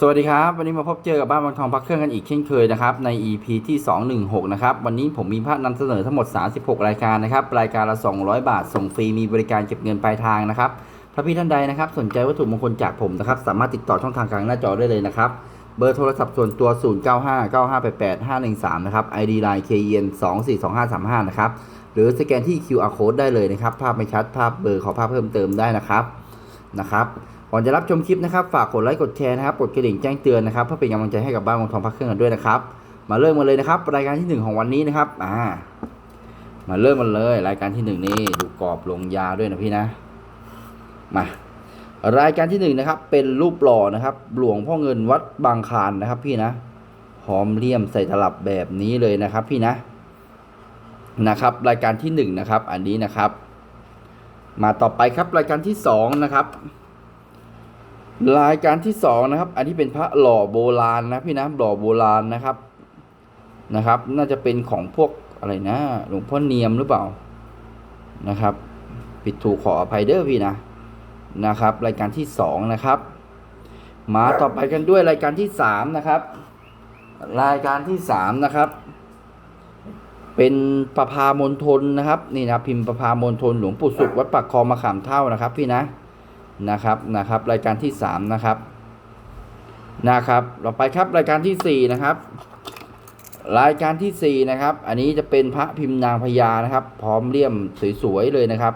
สวัสดีครับ วันนี้มาพบเจอกับบ้านบางทองพักเครื่องกันอีกเช่นเคยนะครับใน EP ที่ 216 นะครับ วันนี้ผมมีภาพนำเสนอทั้งหมด 36 รายการนะครับ รายการละ 200 บาท ส่งฟรีมีบริการเก็บเงินปลายทางนะครับถ้าพี่ท่านใดนะครับ สนใจวัตถุมงคลจากผมนะครับ สามารถติดต่อช่องทางกลางหน้าจอได้เลยนะครับ เบอร์โทรศัพท์ส่วนตัว 0959588513 นะครับ ID Line KEN 242535 นะครับ หรือสแกนที่ QR Code ได้เลยนะครับ ภาพไม่ชัดภาพเบอร์ขอภาพเพิ่มเติมได้นะครับนะครับ ก่อนจะรับชมคลิปนะครับฝากกดไลค์กดแชร์นะครับกดกระดิ่งแจ้งเตือนนะครับเพื่อเป็นกำลังใจให้กับบ้านวงทองพักเครื่องกันด้วยนะครับ มาเริ่มกันเลยนะครับ รายการที่หนึ่งของวันนี้นะครับอ่ามาเริ่มกันเลย รายการที่หนึ่งนี่ดูกรอบลงยาด้วยนะพี่นะมารายการที่หนึ่งนะครับเป็นรูปหล่อนะครับ หลวงพ่อเงินวัดบางคานนะครับ พี่นะหอมเลี่ยมใส่ตลับแบบนี้เลยนะครับ พี่นะนะครับ รายการที่หนึ่งนะครับ อันนี้นะครับ มาต่อไปครับรายการที่สองนะครับ รายการที่สองนะครับ อันนี้เป็นพระหล่อโบราณนะพี่นะหล่อโบราณนะครับนะครับ น่าจะเป็นของพวกอะไรนะหลวงพ่อเนียมหรือเปล่านะครับผิดถูกขออภัยเด้อพี่นะนะครับ รายการที่สองนะครับ มาต่อไปกันด้วยรายการที่สามนะครับ รายการที่สามนะครับ เป็นประพามณฑลนะครับ นี่นะพิมพ์ประพามณฑลหลวงปู่สุขวัดปักคลองมะขามเท่านะครับ พี่นะ นะครับนะครับ รายการที่สามนะครับนะครับต่อไปครับรายการที่สี่นะครับ รายการที่สี่นะครับ อันนี้จะเป็นพระพิมพ์นางพญานะครับ พร้อมเลี่ยมสวยๆเลยนะครับ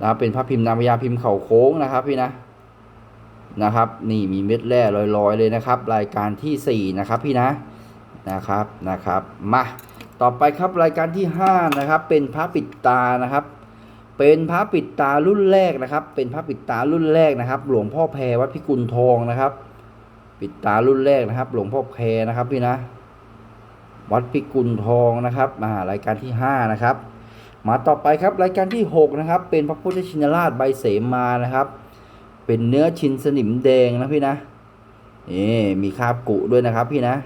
นะครับเป็นพระพิมพ์นางพญาพิมพ์เข่าโค้งนะครับพี่นะนะครับ นี่มีเม็ดแร่ลอยๆเลยนะครับ รายการที่สี่นะครับพี่นะนะครับนะครับมาต่อไปครับรายการที่ห้านะครับ เป็นพระปิดตานะครับ เป็นพระปิดตารุ่นแรกนะครับ เป็นพระปิดตารุ่นแรกนะครับ หลวงพ่อแพรวัดพิกุลทองนะครับ ปิดตารุ่นแรกนะครับ หลวงพ่อแพรนะครับพี่นะ วัดพิกุลทองนะครับมารายการที่ห้านะครับ มาต่อไปครับรายการที่หกนะครับ เป็นพระพุทธชินราชใบเสมานะครับ เป็นเนื้อชินสนิมแดงนะพี่นะนี่มีคาบกุด้วยนะครับพี่นะ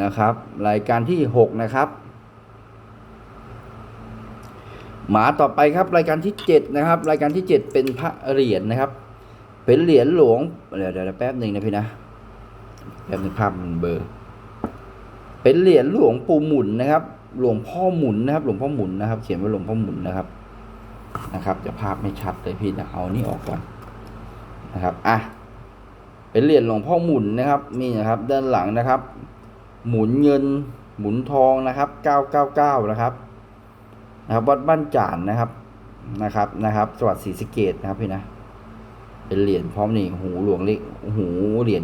นะครับ รายการที่หกนะครับ ห มาต่อไปครับรายการที่เจ็ดนะครับ รายการที่เจ็ดเป็นพระเหรียญนะครับ เป็นเหรียญหลวงเดี๋ยวเดี๋ยวแป๊บหนึ่งนะพี่นะแป๊บหนึงภาพมันเบลอร์เป็นเหรียญหลวงปู่หมุนนะครับ หลวงพ่อหมุนนะครับ หลวงพ่อหมุนนะครับ เขียนว่าหลวงพ่อหมุนนะครับนะครับจะภาพไม่ชัดเลยพี่นะเอานี่ออกก่อนนะครับอะเป็นเหรียญหลวงพ่อหมุนนะครับนี่นะครับ ด้านหลังนะครับ หมุนเงินหมุนทองนะครับ 999 นะครับ นะครับวัดบ้านจานนะครับนะครับนะครับจังหวัดศรีสะเกดนะครับพี่นะ เป็นเหรียญพร้อมนี่หูหลวงเล็กหูเหรียญ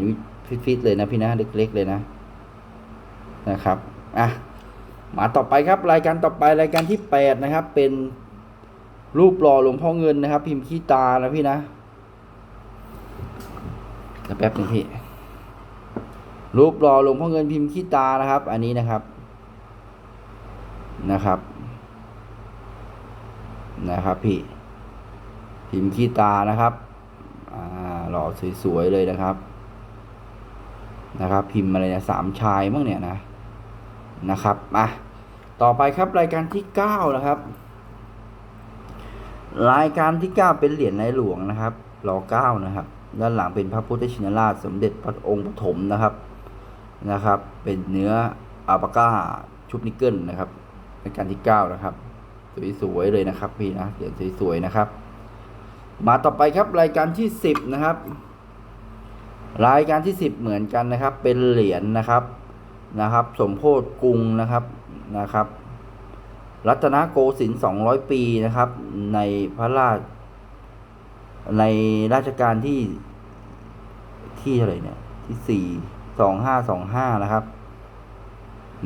ฟิตๆเลยนะพี่นะเล็ก ๆ เลยนะนะครับอะมาต่อไปครับ รายการต่อไปรายการที่แปดนะครับ เป็นรูปหล่อหลวงพ่อเงินนะครับ พิมพ์ขี้ตานะพี่นะแป๊บหนึงพี่รูปหล่อหลวงพ่อเงินพิมพ์ขี้ตานะครับ อันนี้นะครับนะครับ นะครับพี่พิมพ์ขี้ตานะครับหล่อสวยๆเลยนะครับ นะครับ พิมพ์อะไรเนี่ยสามชายมั้งเนี่ยนะนะครับมาต่อไปครับรายการที่เก้านะครับ รายการที่เก้าเป็นเหรียญในหลวงนะครับรอเก้านะครับ ด้านหลังเป็นพระพุทธชินราชสมเด็จพระองค์ปฐมนะครับนะครับ เป็นเนื้ออัลปาก้าชุบนิกเกิลนะครับรายการที่เก้านะครับ สวยๆเลยนะครับพี่นะเหรียญสวยๆนะครับ มาต่อไปครับรายการที่สิบนะครับ รายการที่สิบเหมือนกันนะครับ เป็นเหรียญนะครับนะครับ สมโพธิกรุงนะครับนะครับ รัตนโกสินทร์สองร้อยปีนะครับ ในพระราช ในราชการที่ที่เท่าไรเนี่ยที่สี่สองห้าสองห้านะครับ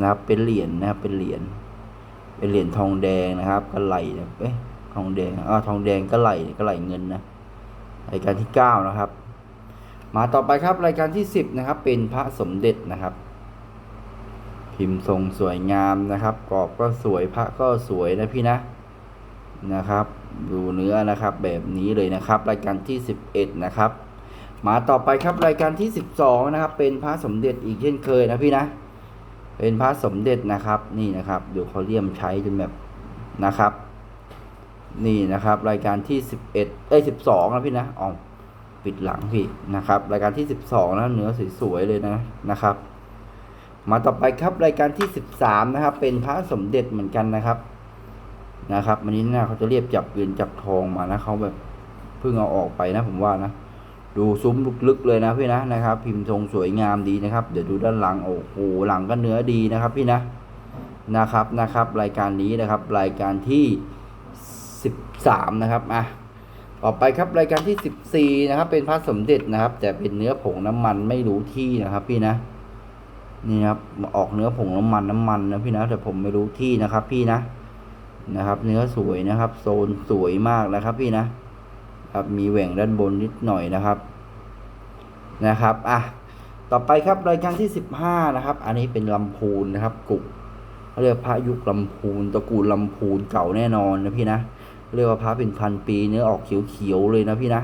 นะครับ เป็นเหรียญนะครับเป็นเหรียญ เป็นเหรียญทองแดงนะครับกระไหลเอ๊ะทองแดงอ่าทองแดงกระไหลกระไหลเงินนะรายการที่เก้านะครับ มาต่อไปครับรายการที่สิบนะครับ เป็นพระสมเด็จนะครับ พิมพ์ทรงสวยงามนะครับ กรอบก็สวยพระก็สวยนะพี่นะนะครับ ดูเนื้อนะครับ แบบนี้เลยนะครับ รายการที่สิบเอ็ดนะครับ มาต่อไปครับรายการที่สิบสองนะครับ เป็นพระสมเด็จอีกเช่นเคยนะพี่นะ เป็นพระสมเด็จนะครับ นี่นะครับเดี๋ยวเขาเลี่ยมใช้จนแบบนะครับ นี่นะครับ รายการที่สิบเอ็ดเอ้ยสิบสองนะพี่นะอ๋อปิดหลังพี่นะครับ รายการที่สิบสองนะเนื้อสวยๆเลยนะนะครับ มาต่อไปครับรายการที่สิบสามนะครับ เป็นพระสมเด็จเหมือนกันนะครับนะครับวันนี้นะเขาจะเรียบจับเงินจับทองมานะเขาแบบเพิ่งเอาออกไปนะผมว่านะ ดูซุ้มลึกๆเลยนะพี่นะนะครับ พิมพ์ทรงสวยงามดีนะครับ เดี๋ยวดูด้านหลังโอ้โหหลังก็เนื้อดีนะครับพี่นะนะครับนะครับ รายการนี้นะครับ รายการที่สิบสามนะครับอะต่อไปครับรายการที่สิบสี่นะครับ เป็นพระสมเด็จนะครับ แต่เป็นเนื้อผงน้ำมันไม่รู้ที่นะครับ พี่นะนี่ครับออกเนื้อผงน้ำมันน้ำมันนะพี่นะแต่ผมไม่รู้ที่นะครับ พี่นะนะครับ เนื้อสวยนะครับ โซนสวยมากนะครับ พี่นะ ครับมีแหว่งด้านบนนิดหน่อยนะครับนะครับอะต่อไปครับรายการที่สิบห้านะครับ อันนี้เป็นลำพูนนะครับกุกเขาเรียกพระยุคลำพูนตระกูลลำพูนเก่าแน่นอนนะพี่นะเรียกว่าพระเป็นพันปีเนื้อออกเขียวๆเลยนะพี่นะ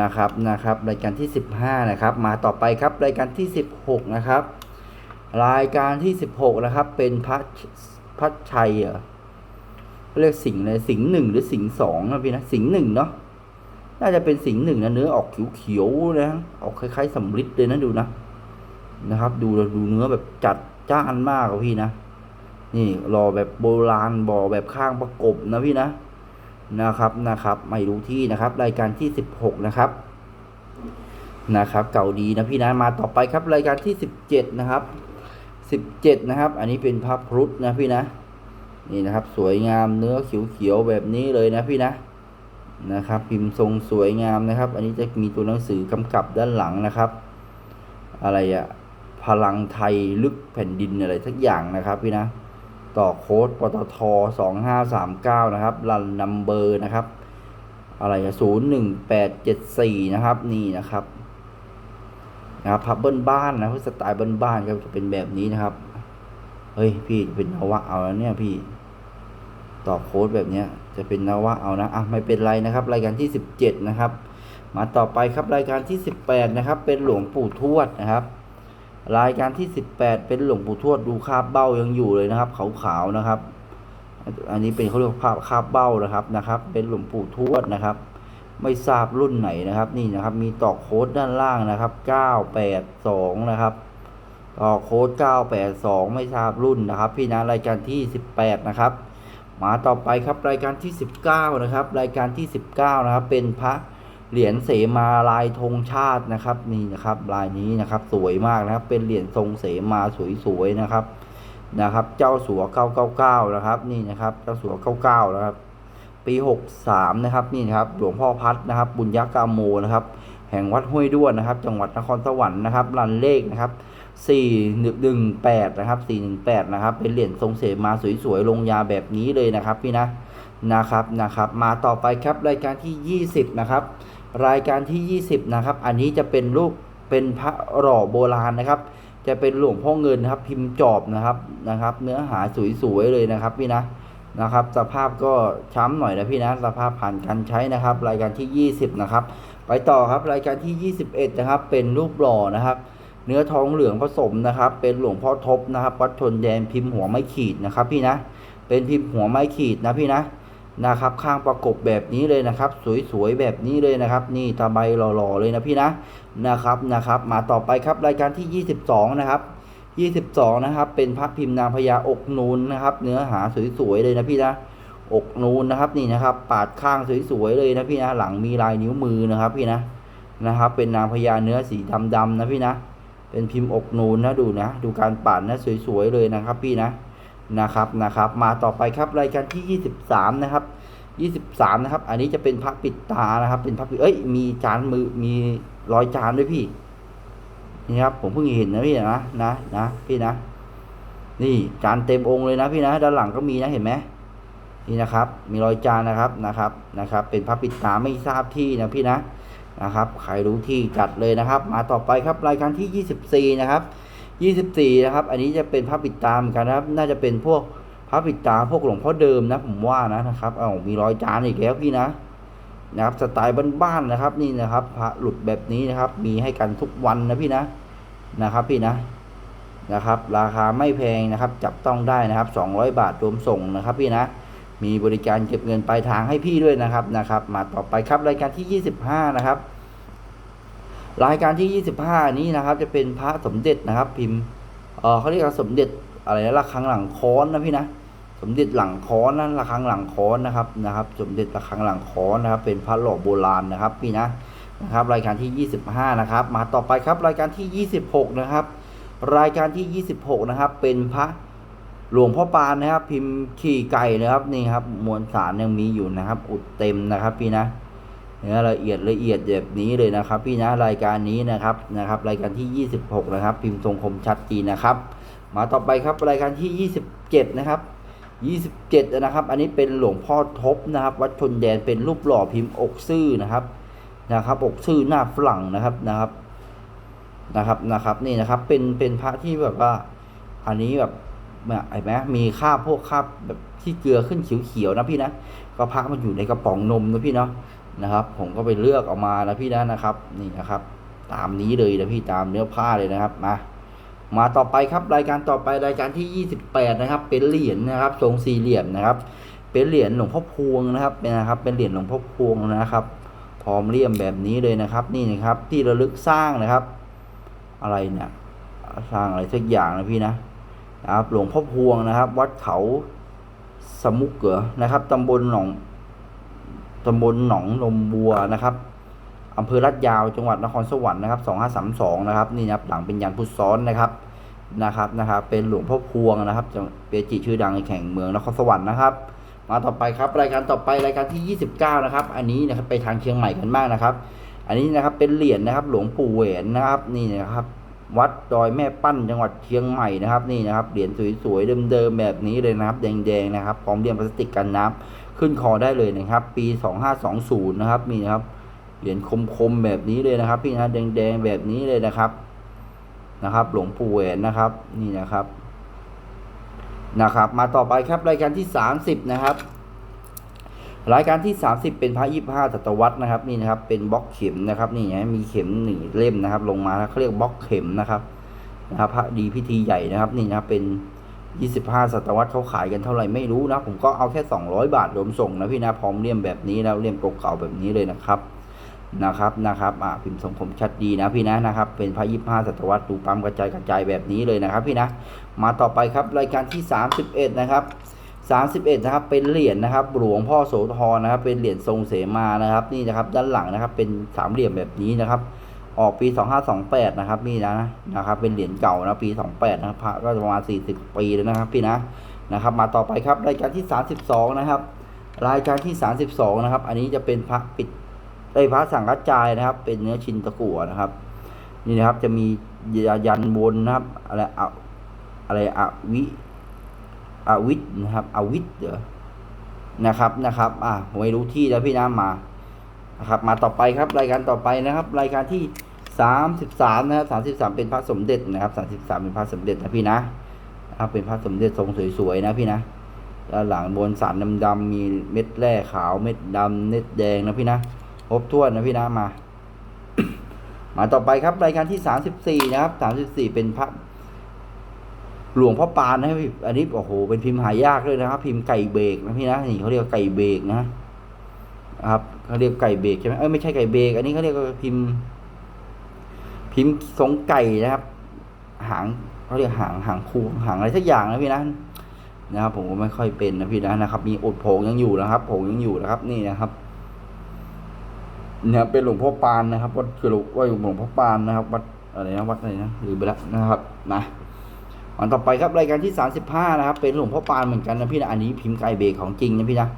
นะครับนะครับ รายการที่สิบห้านะครับ มาต่อไปครับรายการที่สิบหกนะครับ รายการที่สิบหกนะครับ เป็นพระพระชัยเหรอเรียกสิงห์เลยสิงห์หนึ่งหรือสิงห์สองนะพี่นะสิงห์หนึ่งเนาะ น่าจะเป็นสิงหนึ่งนะเนื้อออกเขียวๆนะออกคล้ายๆสำริดเลยนะดูนะนะครับ ดูดูเนื้อแบบจัดจ้านมากอะพี่นะ นี่รอแบบโบราณบ่อแบบข้างประกบนะพี่นะนะครับนะครับ ไม่รู้ที่นะครับ รายการที่สิบหกนะครับนะครับ เก่าดีนะพี่นะมาต่อไปครับ รายการที่สิบเจ็ดนะครับสิบเจ็ดนะครับ อันนี้เป็นพระพรุษนะพี่นะ นี่นะครับ สวยงามเนื้อเขียวๆแบบนี้เลยนะพี่นะ นะครับ พิมพ์ทรงสวยงามนะครับ อันนี้จะมีตัวหนังสือกำกับด้านหลังนะครับ อะไรอะพลังไทยลึกแผ่นดินอะไรทักอย่างนะครับพี่นะต่อโค้ดปตทสองห้าสามเก้านะครับรันนัมเบอร์นะครับ อะไรศูนย์หนึ่งแปดเจ็ดสี่นะครับ นี่นะครับนะครับพับเบิ้ลบ้านนะสไตล์เบิ้ลบ้านก็จะเป็นแบบนี้นะครับ เฮ้ย พี่เป็นนวะเอาแล้วเนี่ยพี่ ต่อโค้ดแบบนี้จะเป็นนวะเอานะอะไม่เป็นไรนะครับ รายการที่สิบเจ็ดนะครับ มาต่อไปครับรายการที่สิบแปดนะครับ เป็นหลวงปู่ทวดนะครับ รายการที่สิบแปดเป็นหลวงปู่ทวดดูคาบเบ้ายังอยู่เลยนะครับขาวๆนะครับ อันนี้เป็นเขาเรียกว่าภาพคาบเบ้านะครับนะครับ เป็นหลวงปู่ทวดนะครับ ไม่ทราบรุ่นไหนนะครับ นี่นะครับมีต่อโค้ดด้านล่างนะครับเก้าแปดสองนะครับต่อโค้ดเก้าแปดสองไม่ทราบรุ่นนะครับ พี่นะรายการที่สิบแปดนะครับ มาต่อไปครับรายการที่ 19 นะครับ รายการที่ 19 นะครับ เป็นพระเหรียญเสมาลายธงชาตินะครับนี่นะครับลายนี้นะครับสวยมากนะครับ เป็นเหรียญทรงเสมาสวยๆนะครับนะครับ เจ้าสัว 999 นะครับ นี่นะครับ เจ้าสัว 99 นะครับ ปี 63 นะครับนี่นะครับหลวงพ่อพัดนะครับ บุญยกษ์กาโมนะครับ แห่งวัดห้วยด้วนนะครับ จังหวัดนครสวรรค์นะครับรันเลขนะครับ สี่หนึ่งแปดนะครับสี่หนึ่งแปดนะครับ เป็นเหรียญทรงเสมาสวยๆ ลงยาแบบนี้เลยนะครับพี่นะ นะครับ นะครับ มาต่อไปครับรายการที่ยี่สิบนะครับ รายการที่ยี่สิบนะครับ อันนี้จะเป็นรูปเป็นพระหล่อโบราณนะครับ จะเป็นหลวงพ่อเงินนะครับพิมพ์จอบนะครับ นะครับ เนื้อหาสวยๆ เลยนะครับพี่นะ นะครับ สภาพก็ช้ำหน่อยนะพี่นะ สภาพผ่านการใช้นะครับ รายการที่ยี่สิบนะครับ ไปต่อครับ รายการที่ยี่สิบเอ็ดนะครับ เป็นรูปหล่อนะครับ เนื้อทองเหลืองผสมนะครับ เป็นหลวงพ่อทบนะครับวัดชนแดนพิมพ์หัวไม้ขีดนะครับ พี่นะ เป็นพิมพ์หัวไม้ขีดนะพี่นะนะครับ ข้างประกบแบบนี้เลยนะครับ สวยๆแบบนี้เลยนะครับ นี่ตาใบหล่อๆเลยนะพี่นะนะครับนะครับ มาต่อไปครับรายการที่ 22 นะครับ 22 นะครับ เป็นพระพิมพ์นางพญาอกนูนนะครับ เนื้อหาสวยๆเลยนะพี่นะอกนูนนะครับนี่นะครับ ปาดข้างสวยๆเลยนะพี่นะหลังมีลายนิ้วมือนะครับ พี่นะนะครับ เป็นนางพญาเนื้อสีดำๆนะพี่นะ เป็นพิมพ์อกนูนนะดูนะ ดูการปาดนะสวยๆเลยนะครับพี่นะนะครับนะครับ มาต่อไปครับรายการที่ 23 นะครับ 23 นะครับ อันนี้จะเป็นพระปิดตานะครับ เป็นพระปิดเอ้ยมีจานมือมีรอยจานด้วยพี่นี่ครับผมเพิ่งเห็นนะพี่นะนะนะพี่นะ นี่จานเต็มองค์เลยนะพี่นะด้านหลังก็มีนะเห็นไหมนี่นะครับ มีรอยจานนะครับนะครับนะครับ เป็นพระปิดตาไม่ทราบที่นะพี่นะ นะครับใครรู้ที่จัดเลยนะครับ มาต่อไปครับรายการที่ 24 นะครับ 24 นะครับ อันนี้จะเป็นพระปิดตามกันนะครับ น่าจะเป็นพวกพระปิดตาพวกหลวงพ่อเดิมนะผมว่านะนะครับเอามีรอยจานอีกแล้วพี่นะนะครับสไตล์บ้านๆนะครับนี่นะครับพระหลุดแบบนี้นะครับ มีให้กันทุกวันนะพี่นะนะครับ พี่นะนะครับ ราคาไม่แพงนะครับ จับต้องได้นะครับ 200 บาทรวมส่งนะครับ พี่นะ มีบริการเก็บเงินปลายทางให้พี่ด้วยนะครับนะครับ มาต่อไปครับรายการที่ 25 นะครับ รายการที่ 25 นี้นะครับ จะเป็นพระสมเด็จนะครับ พิมพ์เออเขาเรียกว่าสมเด็จอะไรนะระฆังหลังค้อนนะพี่นะสมเด็จหลังค้อนนั่นระฆังหลังค้อนนะครับนะครับ สมเด็จระฆังหลังค้อนนะครับ เป็นพระหล่อโบราณนะครับ พี่นะนะครับ รายการที่ 25 นะครับ มาต่อไปครับรายการที่ 26 นะครับ รายการที่ 26 นะครับ เป็นพระ หลวงพ่อปานนะครับ พิมพ์ขี่ไก่นะครับนี่ครับ มวลสารยังมีอยู่นะครับ อุดเต็มนะครับ พี่นะเนื้อละเอียดละเอียดแบบนี้เลยนะครับ พี่นะรายการนี้นะครับนะครับ รายการที่ 26 นะครับ พิมพ์ทรงคมชัดจีนะครับ มาต่อไปครับรายการที่ 27 นะครับ 27 นะครับ อันนี้เป็นหลวงพ่อทบนะครับ วัดชนแดนเป็นรูปหล่อพิมพ์อกซื่อนะครับนะครับ อกซื่อหน้าฝรั่งนะครับนะครับนะครับนะครับนี่นะครับเป็นเป็นพระที่แบบว่าอันนี้แบบ เห็นไหมมีคราพวกคราแบบที่เกลือขึ้นเขียวๆนะพี่นะก็พระมันอยู่ในกระป๋องนมนะพี่เนาะนะครับ ผมก็ไปเลือกออกมานะพี่นะนะครับ นี่นะครับ ตามนี้เลยนะพี่ตามเนื้อผ้าเลยนะครับมามาต่อไปครับรายการต่อไปรายการที่ 28 นะครับ เป็นเหรียญนะครับทรงสี่เหลี่ยมนะครับ เป็นเหรียญหลวงพ่อพวงนะครับเป็นนะครับ เป็นเหรียญหลวงพ่อพวงนะครับ พร้อมเลี่ยมแบบนี้เลยนะครับ นี่นะครับที่ระลึกสร้างนะครับ อะไรเนี่ยสร้างอะไรสักอย่างนะพี่นะ นะครับหลวงพ่อพวงนะครับ วัดเขาสมุกเหรอนะครับตำบลหนองตำบลหนองลมบัวนะครับอำเภอลัดยาวจังหวัดนครสวรรค์นะครับ2532นะครับนี่นะครับหลังเป็นยันพุทธซ้อนนะครับนะครับนะครับเป็นหลวงพ่อพวงนะครับเปจิชื่อดังในแข่งเมืองนครสวรรค์นะครับ มาต่อไปครับรายการต่อไปรายการที่ 29 นะครับ อันนี้นะครับไปทางเชียงใหม่กันบ้างนะครับ อันนี้นะครับเป็นเหรียญนะครับ หลวงปู่แหวนนะครับนี่นะครับ วัดดอยแม่ปั้นจังหวัดเชียงใหม่นะครับนี่นะครับเหรียญสวยๆเดิมๆแบบนี้เลยนะครับ แดงๆนะครับพร้อมเรียมพลาสติกกันน้ำขึ้นคอได้เลยนะครับ ปี 2520 นะครับมีนะครับเหรียญคมๆแบบนี้เลยนะครับ พี่นะแดงๆแบบนี้เลยนะครับนะครับ หลวงปู่แหวนนะครับนี่นะครับนะครับ มาต่อไปครับรายการที่ 30 นะครับ รายการที่ 30 เป็นพระยี่ห้าศตวรรษนะครับนี่นะครับเป็นบล็อกเข็มนะครับนี่นะมีเข็มหนึ่งเล่มนะครับ ลงมาเขาเรียกบล็อกเข็มนะครับนะครับพระดีพิธีใหญ่นะครับนี่นะครับเป็น 25 ศตวรรษเขาขายกันเท่าไหร่ไม่รู้นะผมก็เอาแค่ 200 บาทรวมส่งนะพี่นะพร้อมเลี่ยมแบบนี้แล้วเลี่ยมเก่าๆแบบนี้เลยนะครับนะครับนะครับอ่าพิมพ์ทรงผมชัดดีนะพี่นะนะครับ เป็นพระ25ศตวรรษดูปั๊มกระจายกระจายแบบนี้เลยนะครับ พี่นะมาต่อไปครับรายการที่ 31 นะครับ 31นะครับเป็นเหรียญนะครับ หลวงพ่อโสธรนะครับ เป็นเหรียญทรงเสมานะครับ นี่นะครับ ด้านหลังนะครับ เป็นสามเหลี่ยมแบบนี้นะครับ ออกปี 2528 นะครับ นี่นะนะครับ เป็นเหรียญเก่านะปี 28 นะครับพระก็ประมาณ 40 ปีแล้วนะครับ พี่นะนะครับ มาต่อไปครับรายการที่ 32 นะครับ รายการที่ 32 นะครับ อันนี้จะเป็นพระปิดไอ้พระสังกัจจายนะครับ เป็นเนื้อชินตะกั่วนะครับ นี่นะครับจะมียันวนนะครับอะไรอะอะไรอะวิ อวิทนะครับอวิทเดี๋ยวนะครับนะครับอ่าไม่รู้ที่แล้วพี่น้ามานะครับมาต่อไปครับรายการต่อไปนะครับ รายการที่สามสิบสามนะครับสามสิบสามเป็นพระสมเด็จนะครับสามสิบสามเป็นพระสมเด็จนะพี่นะนะครับเป็นพระสมเด็จทรงสวยๆนะพี่นะด้านหลังบนสารดำๆมีเม็ดแร่ขาวเม็ดดำเม็ดแดงนะพี่นะครบถ้วนนะพี่นะมา มาต่อไปครับรายการที่สามสิบสี่นะครับสามสิบสี่เป็นพระ หลวงพ่อปานนะพี่อันนี้โอ้โห เป็นพิมพ์หายากเลยนะครับ พิมพ์ไก่เบรกนะพี่นะนี่เขาเรียกว่าไก่เบรกนะครับเขาเรียกไก่เบรกใช่ไหมเอ้ยไม่ใช่ไก่เบรกอันนี้เขาเรียกว่าพิมพ์ พิมพ์ทรงไก่นะครับ หางเขาเรียกหางหางคูหางอะไรสักอย่างนะพี่นะนะครับผมก็ไม่ค่อยเป็นนะพี่นะนะครับ มีอดโผงยังอยู่นะครับโผงยังอยู่นะครับ นี่นะครับเนี่ยเป็นหลวงพ่อปานนะครับวัดคือหลวงว่หลวงพ่อปานนะครับวัดอะไรนะวัดอะไรนะหรือไปแล้วนะครับ นะ อันต่อไปครับรายการที่สามสิบห้านะครับ เป็นหลวงพ่อปานเหมือนกันนะพี่นะอันนี้พิมพ์ไก่เบรกของจริงนะพี่นะ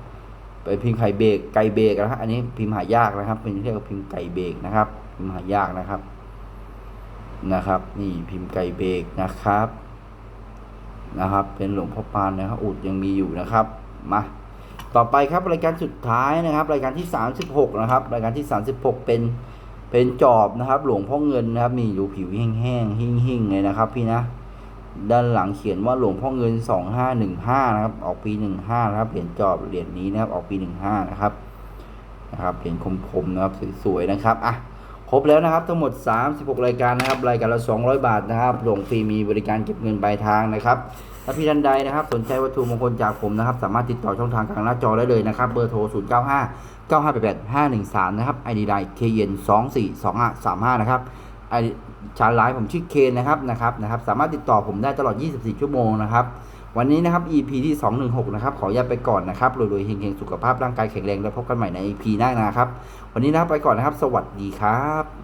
เป็นพิมพ์ไข่เบรกไก่เบรกนะฮะอันนี้พิมพ์หายากนะครับ เป็นเรียกว่าพิมพ์ไก่เบรกนะครับ พิมพ์หายากนะครับนะครับ นี่พิมพ์ไก่เบรกนะครับนะครับ เป็นหลวงพ่อปานนะครับอุดยังมีอยู่นะครับมาต่อไปครับรายการสุดท้ายนะครับ รายการที่สามสิบหกนะครับ รายการที่สามสิบหกเป็นเป็นจอบนะครับ หลวงพ่อเงินนะครับ มีอยู่ผิวแห้งๆหิ่งๆเลยนะครับ พี่นะ ด้านหลังเขียนว่าหลวงพ่อเงิน 2515 นะครับ ออกปี 15 นะครับ เหรียญจอบเหรียญนี้นะครับ ออกปี 15 นะครับ นะครับ เหรียญคมๆนะครับ สวยๆ นะครับ อะ ครบแล้วนะครับ ทั้งหมด 36 รายการนะครับ รายการละ 200 บาทนะครับหลงฟรีมีบริการเก็บเงินปลายทางนะครับ ถ้าพี่ท่านใดนะครับ สนใจวัตถุมงคลจากผมนะครับ สามารถติดต่อช่องทางกลางหน้าจอได้เลยนะครับ เบอร์โทร 095 958 513 นะครับ ID ไลน์ KN 242535 นะครับ ไอชาร์ไลน์ผมชื่อเคนนะครับนะครับนะครับ สามารถติดต่อผมได้ตลอด 24 ชั่วโมงนะครับ วันนี้นะครับ EP ที่ 216 นะครับ ขออนุญาตไปก่อนนะครับรวยๆเฮงๆ สุขภาพร่างกายแข็งแรงแล้วพบกันใหม่ใน EP หน้านะครับ วันนี้นะครับไปก่อนนะครับ สวัสดีครับ